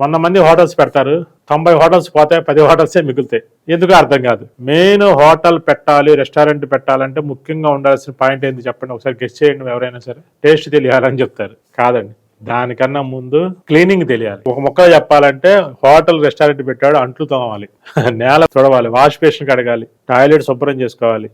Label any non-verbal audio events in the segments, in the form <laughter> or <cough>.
వంద మంది హోటల్స్ పెడతారు తొంభై హోటల్స్ పోతాయి పది హోటల్సే మిగులుతాయి. ఎందుకు అర్థం కాదు. మెయిన్ హోటల్ పెట్టాలి రెస్టారెంట్ పెట్టాలంటే ముఖ్యంగా ఉండాల్సిన పాయింట్ ఏంది చెప్పండి? ఒకసారి గెస్ట్ చేయండి ఎవరైనా సరే. టేస్ట్ తెలియాలని చెప్తారు. కాదండి. దానికన్నా ముందు క్లీనింగ్ తెలియాలి. ఒక మొక్క చెప్పాలంటే హోటల్ రెస్టారెంట్ పెట్టాడు అంట్లు తోమాలి. <laughs> నేల తొడవాలి వాష్ బేషన్ కడగాలి టాయిలెట్ శుభ్రం చేసుకోవాలి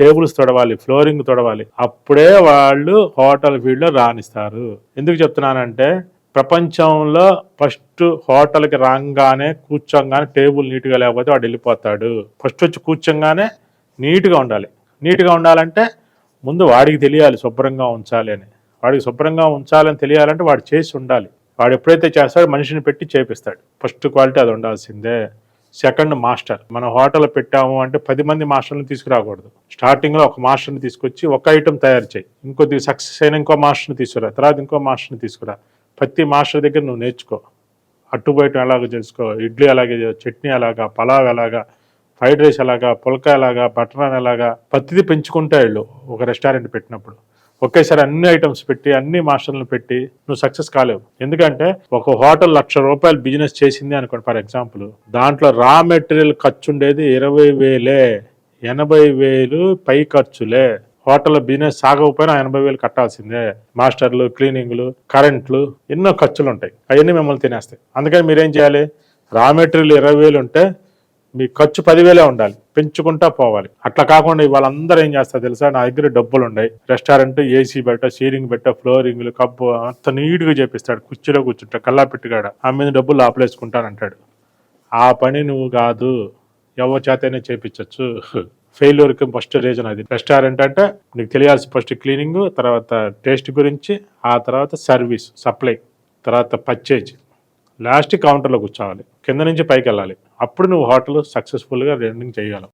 టేబుల్స్ తొడవాలి ఫ్లోరింగ్ తొడవాలి. అప్పుడే వాళ్ళు హోటల్ ఫీల్డ్లో రాణిస్తారు ఎందుకు చెప్తున్నానంటే ప్రపంచంలో ఫస్ట్ హోటల్కి రాగానే కూర్చోగానే టేబుల్ నీట్గా లేకపోతే వాడు వెళ్ళిపోతాడు. ఫస్ట్ వచ్చి కూర్చోగానే నీట్గా ఉండాలి. నీట్గా ఉండాలంటే ముందు వాడికి తెలియాలి శుభ్రంగా ఉంచాలి అని. వాడికి శుభ్రంగా ఉంచాలని తెలియాలంటే వాడు చేసి ఉండాలి. వాడు ఎప్పుడైతే చేస్తాడో మనిషిని పెట్టి చేపిస్తాడు. ఫస్ట్ క్వాలిటీ అది ఉండాల్సిందే. Second master. మనం హోటల్ పెట్టాము అంటే పది మంది మాస్టర్ని తీసుకురాకూడదు. స్టార్టింగ్లో ఒక మాస్టర్ని తీసుకొచ్చి ఒక ఐటెం తయారు చేయి. ఇంకొద్ది సక్సెస్ అయిన ఇంకో మాస్టర్ని తీసుకురా. తర్వాత ఇంకో మాస్టర్ని తీసుకురా. ప్రతి మాస్టర్ దగ్గర నువ్వు నేర్చుకో. అట్టుబయటం ఎలాగో చేసుకో? ఇడ్లీ అలాగే చట్నీ అలాగా పలావ్ ఎలాగా? ఫ్రైడ్ రైస్ ఎలాగా? పుల్కా ఎలాగా? బటర్ నాన్ ఎలాగా? ప్రతిదీ పెంచుకుంటా వెళ్ళు ఒక రెస్టారెంట్ పెట్టినప్పుడు. ఒకేసారి అన్ని ఐటమ్స్ పెట్టి అన్ని మాస్టర్లు పెట్టి నువ్వు సక్సెస్ కాలేవు. ఎందుకంటే ఒక హోటల్ లక్ష రూపాయలు బిజినెస్ చేసింది అనుకోండి ఫర్ ఎగ్జాంపుల్. దాంట్లో రా మెటీరియల్ ఖర్చు ఉండేది ఇరవై వేలే ఎనభై వేలు పై ఖర్చులే. హోటల్ బిజినెస్ సాగకపోయినా ఎనభై వేలు కట్టాల్సిందే. మాస్టర్లు క్లీనింగ్లు కరెంట్లు ఎన్నో ఖర్చులు ఉంటాయి అవన్నీ మిమ్మల్ని తినేస్తాయి. అందుకని మీరేం చేయాలి? రా మెటీరియల్ ఇరవై వేలు ఉంటే మీ ఖర్చు పదివేలే ఉండాలి. పెంచుకుంటా పోవాలి. అట్లా కాకుండా వాళ్ళందరూ ఏం చేస్తారు తెలుసా? నా దగ్గర డబ్బులు ఉన్నాయి రెస్టారెంట్ ఏసీ పెట్ట సీలింగ్ పెట్ట ఫ్లోరింగ్లు కప్పు అంత నీట్గా చేపిస్తాడు. కుర్చీలో కూర్చుంటా కల్లా పెట్టుగాడ ఆ మీద డబ్బులు లాపలేసుకుంటానంటాడు ఆ పని నువ్వు కాదు. ఎవరి చేతనే చేపించచ్చు. ఫెయిల్యూర్కి ఫస్ట్ రీజన్ అది. రెస్టారెంట్ అంటే నీకు తెలియాల్సి ఫస్ట్ క్లీనింగ్ తర్వాత టేస్ట్ గురించి ఆ తర్వాత సర్వీస్ సప్లై తర్వాత పర్చేజ్ లాస్ట్ కౌంటర్లో కూర్చోవాలి. కింద నుంచి పైకి వెళ్ళాలి. అప్పుడు నువ్వు హోటల్ సక్సెస్ఫుల్గా రన్నింగ్ చేయగలవు.